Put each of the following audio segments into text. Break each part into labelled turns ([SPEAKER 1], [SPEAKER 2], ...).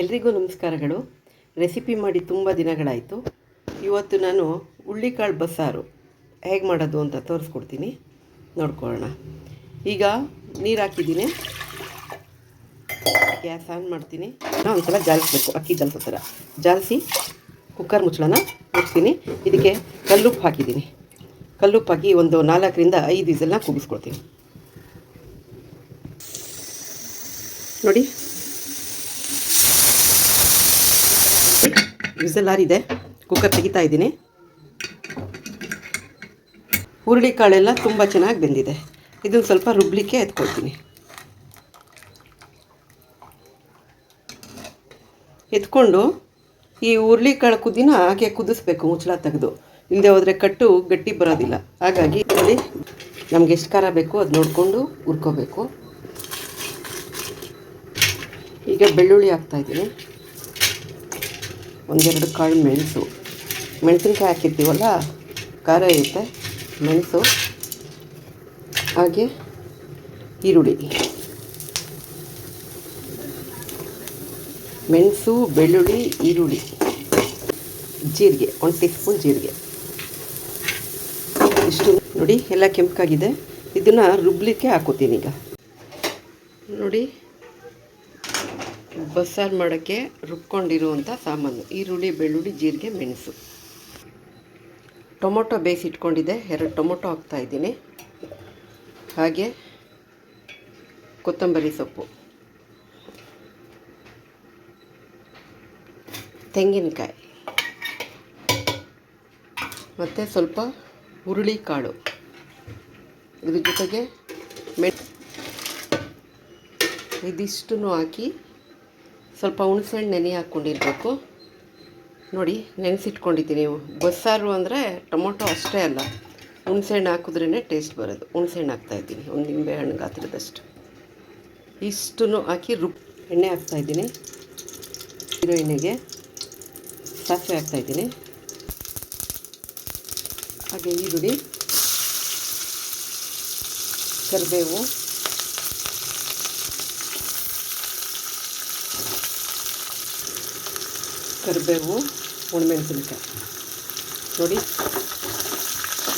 [SPEAKER 1] ಎಲ್ರಿಗೂ ನಮಸ್ಕಾರಗಳು. ರೆಸಿಪಿ ಮಾಡಿ ತುಂಬ ದಿನಗಳಾಯಿತು. ಇವತ್ತು ನಾನು ಹುಳ್ಳಿಕಾಳು ಬಸ್ಸಾರು. ಹೇಗೆ ಮಾಡೋದು ಅಂತ ತೋರಿಸ್ಕೊಡ್ತೀನಿ. ನೋಡ್ಕೊಳ್ಳೋಣ. ಈಗ ನೀರು ಹಾಕಿದ್ದೀನಿ. ಗ್ಯಾಸ್ ಆನ್ ಮಾಡ್ತೀನಿ. ನಾನು ಒಂದ್ಸಲ ಜಾಲಿಸ್ಬೇಕು. ಅಕ್ಕಿ ಜಾಲಿಸೋ ಥರ ಜಾಲಿಸಿ ಕುಕ್ಕರ್ ಮುಚ್ಚಳನ ಮುಚ್ತೀನಿ. ಇದಕ್ಕೆ ಕಲ್ಲುಪ್ಪು ಹಾಕಿದ್ದೀನಿ. ಕಲ್ಲುಪ್ಪು ಹಾಕಿ ಒಂದು ನಾಲ್ಕರಿಂದ ಐದು ವಿಸಲ್ನ ಕೂಗಿಸ್ಕೊಳ್ತೀನಿ ನೋಡಿ ವಿಸಲ್ ಆರಿದೆ ಕುಕ್ಕರ್ ತೆಗಿತಾ ಇದ್ದೀನಿ. ಹುರುಳಿಕಾಳೆಲ್ಲ ತುಂಬ ಚೆನ್ನಾಗಿ ಬೆಂದಿದೆ. ಇದನ್ನು ಸ್ವಲ್ಪ ರುಬ್ಲಿಕ್ಕೆ ಎತ್ಕೊಳ್ತೀನಿ. ಎತ್ಕೊಂಡು ಈ ಹುರುಳಿಕಾಳು ಕುದಿನ ಹಾಗೆ ಕುದಿಸ್ಬೇಕು, ಮುಚ್ಚಳ ತೆಗೆದು. ಇಲ್ಲದೆ ಹೋದರೆ ಕಟ್ಟು ಗಟ್ಟಿ ಬರೋದಿಲ್ಲ. ಹಾಗಾಗಿ ಇಲ್ಲಿ ನಮ್ಗೆ ಎಷ್ಟು ಖಾರ ಬೇಕು ಅದು ನೋಡಿಕೊಂಡು ಹುರ್ಕೋಬೇಕು. ಈಗ ಬೆಳ್ಳುಳ್ಳಿ ಹಾಕ್ತಾಯಿದ್ದೀನಿ ಒಂದೆರಡು ಕಾಳು ಮೆಣಸು. ಮೆಣಸಿನ್ಕಾಯಿ ಹಾಕಿರ್ತೀವಲ್ಲ, ಖಾರ ಇರುತ್ತೆ, ಮೆಣಸು, ಹಾಗೆ ಈರುಳ್ಳಿ. ಮೆಣಸು, ಬೆಳ್ಳುಳ್ಳಿ, ಈರುಳ್ಳಿ. ಜೀರಿಗೆ, ಒಂದು ಟೀ ಸ್ಪೂನ್ ಜೀರಿಗೆ. ಇಷ್ಟು ನೋಡಿ, ಎಲ್ಲ ಕೆಂಪಾಗಿದೆ. ಇದನ್ನು ರುಬ್ಲಿಕ್ಕೆ ಹಾಕೋತೀನಿ ಈಗ. ನೋಡಿ. ಬಸ್ಸಾರು ಮಾಡೋಕ್ಕೆ ರುಬ್ಕೊಂಡಿರುವಂಥ ಸಾಮಾನು. ಈರುಳ್ಳಿ, ಬೆಳ್ಳುಳ್ಳಿ, ಜೀರಿಗೆ, ಮೆಣಸು. ಟೊಮೊಟೊ ಬೇಯಿಸಿಟ್ಕೊಂಡಿದ್ದೆ ಎರಡು ಟೊಮೊಟೊ ಹಾಕ್ತಾಯಿದ್ದೀನಿ ಹಾಗೆ ಕೊತ್ತಂಬರಿ ಸೊಪ್ಪು. ತೆಂಗಿನಕಾಯಿ. ಮತ್ತು ಸ್ವಲ್ಪ ಹುರುಳಿ ಕಾಳು ಇದ್ರ ಜೊತೆಗೆ ಮೆಣ್ ಇದಿಷ್ಟನ್ನು ಹಾಕಿ ಸ್ವಲ್ಪ ಹುಣಸೆಹಣ್ಣು ನೆನೆ ಹಾಕ್ಕೊಂಡಿರಬೇಕು. ನೋಡಿ, ನೆನೆಸಿಟ್ಕೊಂಡಿದ್ದೀನಿ. ಬಸ್ಸಾರು ಅಂದರೆ ಟೊಮೊಟೊ ಅಷ್ಟೇ ಅಲ್ಲ. ಹುಣಸೆಹಣ್ಣು ಹಾಕಿದ್ರೇ ಟೇಸ್ಟ್ ಬರೋದು. ಹುಣಸೆಹಣ್ಣು ಹಾಕ್ತಾಯಿದ್ದೀನಿ ಒಂದು ನಿಂಬೆ ಹಣ್ಣು ಗಾತ್ರದಷ್ಟು. ಇಷ್ಟನ್ನು ಹಾಕಿ ರುಬ್ ಎಣ್ಣೆ ಹಾಕ್ತಾಯಿದ್ದೀನಿ ಇರೋ ಎಣ್ಣೆಗೆ ಸಾಸಿವೆ ಹಾಕ್ತಾಯಿದ್ದೀನಿ ಹಾಗೆ ಈರುಳ್ಳಿ, ಕರಿಬೇವು ಕರಿಬೇವು, ಒಣಮೆಣಸಿನಕಾಯಿ. ನೋಡಿ,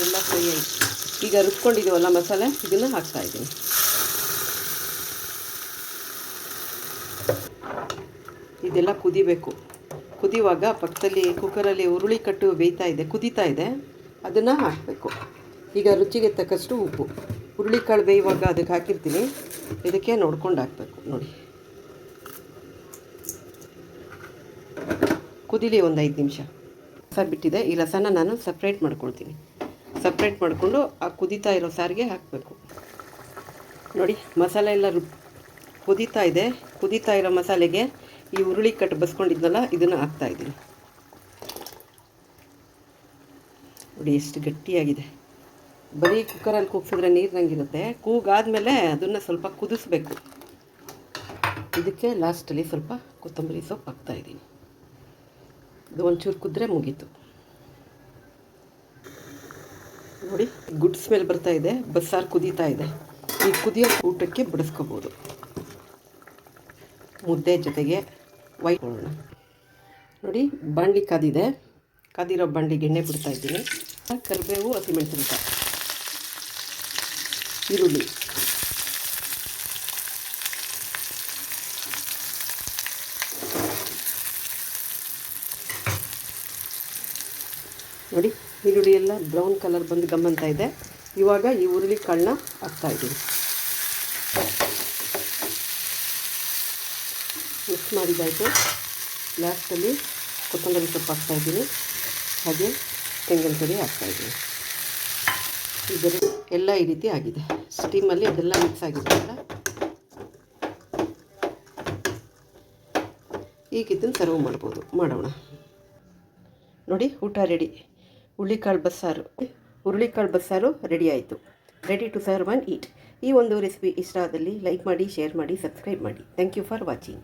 [SPEAKER 1] ಎಲ್ಲ ಫ್ರೈ ಆಯಿತು. ಈಗ ರುಬ್ಕೊಂಡಿದ್ದೀವಲ್ಲ ಮಸಾಲೆ? ಇದನ್ನು ಹಾಕ್ತಾಯಿದ್ದೀನಿ ಇದೆಲ್ಲ ಕುದಿಬೇಕು. ಕುದಿಯುವಾಗ ಪಕ್ಕದಲ್ಲಿ ಕುಕ್ಕರಲ್ಲಿ ಉರುಳಿ ಕಟ್ಟು ಬೇಯ್ತಾ ಇದೆ, ಕುದೀತಾ ಇದೆ. ಅದನ್ನು ಹಾಕಬೇಕು. ಈಗ ರುಚಿಗೆ ತಕ್ಕಷ್ಟು ಉಪ್ಪು. ಹುರುಳಿಕಾಳು ಬೇಯುವಾಗ ಅದಕ್ಕೆ ಹಾಕಿರ್ತೀನಿ. ಇದಕ್ಕೆ ನೋಡ್ಕೊಂಡು ಹಾಕಬೇಕು. ನೋಡಿ. ಕುದಿಲಿ ಒಂದು ಐದು ನಿಮಿಷ. ರಸ ಬಿಟ್ಟಿದೆ. ಈ ರಸನ ನಾನು ಸಪ್ರೇಟ್ ಮಾಡ್ಕೊಳ್ತೀನಿ. ಸಪ್ರೇಟ್ ಮಾಡಿಕೊಂಡು ಆ ಕುದೀತಾ ಇರೋ ಸಾರಿಗೆ ಹಾಕಬೇಕು. ನೋಡಿ, ಮಸಾಲೆ ಎಲ್ಲ ರುಬ್, ಕುದೀತಾ ಇದೆ. ಕುದೀತಾ ಇರೋ ಮಸಾಲೆಗೆ ಈ ಹುರುಳಿ ಕಟ್ಟು ಬಸ್ಕೊಂಡಿದ್ನಲ್ಲ, ಇದನ್ನು ಹಾಕ್ತಾಯಿದ್ದೀನಿ ನೋಡಿ, ಎಷ್ಟು ಗಟ್ಟಿಯಾಗಿದೆ. ಬರೀ ಕುಕ್ಕರಲ್ಲಿ ಕೂಗ್ಸಿದ್ರೆ ನೀರಿನಂಗಿರುತ್ತೆ ಕೂಗಾದಮೇಲೆ ಅದನ್ನು ಸ್ವಲ್ಪ ಕುದಿಸ್ಬೇಕು. ಇದಕ್ಕೆ ಲಾಸ್ಟಲ್ಲಿ ಸ್ವಲ್ಪ ಕೊತ್ತಂಬರಿ ಸೊಪ್ಪು ಹಾಕ್ತಾಯಿದ್ದೀನಿ ಇದು ಒಂಚೂರು ಕುದ್ರೆ ಮುಗೀತು. ನೋಡಿ, ಗುಡ್ ಸ್ಮೆಲ್ ಬರ್ತಾ ಇದೆ, ಬಸ್ಸಾರು ಕುದೀತಾ ಇದೆ. ಈ ಕುದಿಯೋ ಊಟಕ್ಕೆ ಬಡಿಸ್ಕೋಬೋದು. ಮುದ್ದೆ ಜೊತೆಗೆ ಒಯ್ಕೊಳ್ಳೋಣ ನೋಡಿ ಬಾಂಡಿ ಕಾದಿದೆ. ಕಾದಿರೋ ಬಾಂಡಿಗೆ ಎಣ್ಣೆ ಬಿಡ್ತಾ ಇದ್ದೀನಿ. ಕರಿಬೇವು, ಹಸಿಮೆಣಸಿನಕಾಯಿ. ಈರುಳ್ಳಿ. ನೋಡಿ ಈರುಳ್ಳಿ ಎಲ್ಲ ಬ್ರೌನ್ ಕಲರ್ ಬಂದು ಗಮ್ಮಂತ ಇದೆ. ಇವಾಗ ಈ ಹುರುಳಿ ಕಾಳನ್ನ ಹಾಕ್ತಾಯಿದ್ದೀನಿ ಮಿಕ್ಸ್ ಮಾಡಿದ್ದಾಯಿತು ಲಾಸ್ಟಲ್ಲಿ ಕೊತ್ತಂಬರಿ ಸೊಪ್ಪು ಹಾಕ್ತಾಯಿದ್ದೀನಿ ಹಾಗೆ ತೆಂಗಿನ ಹಾಕ್ತಾ ಹಾಕ್ತಾಯಿದ್ದೀನಿ ಇದರ ಎಲ್ಲ ಈ ರೀತಿ ಆಗಿದೆ. ಸ್ಟೀಮಲ್ಲಿ ಅದೆಲ್ಲ ಮಿಕ್ಸ್ ಆಗಿದೆ ಅಲ್ಲ ಈಗ ಇದನ್ನು ಸರ್ವ್ ಮಾಡ್ಬೋದು. ಮಾಡೋಣ. ನೋಡಿ, ಊಟ ರೆಡಿ ಹುರುಳಿಕಾಳು ಬಸ್ಸಾರು. ಹುರುಳಿಕಾಳು ಬಸ್ಸಾರು ರೆಡಿ ಆಯಿತು. Ready to serve and eat ಈ ಒಂದು ರೆಸಿಪಿ ಇಷ್ಟ ಆದಲ್ಲಿ ಲೈಕ್ ಮಾಡಿ ಶೇರ್ ಮಾಡಿ ಸಬ್ಸ್ಕ್ರೈಬ್ ಮಾಡಿ. Thank you for watching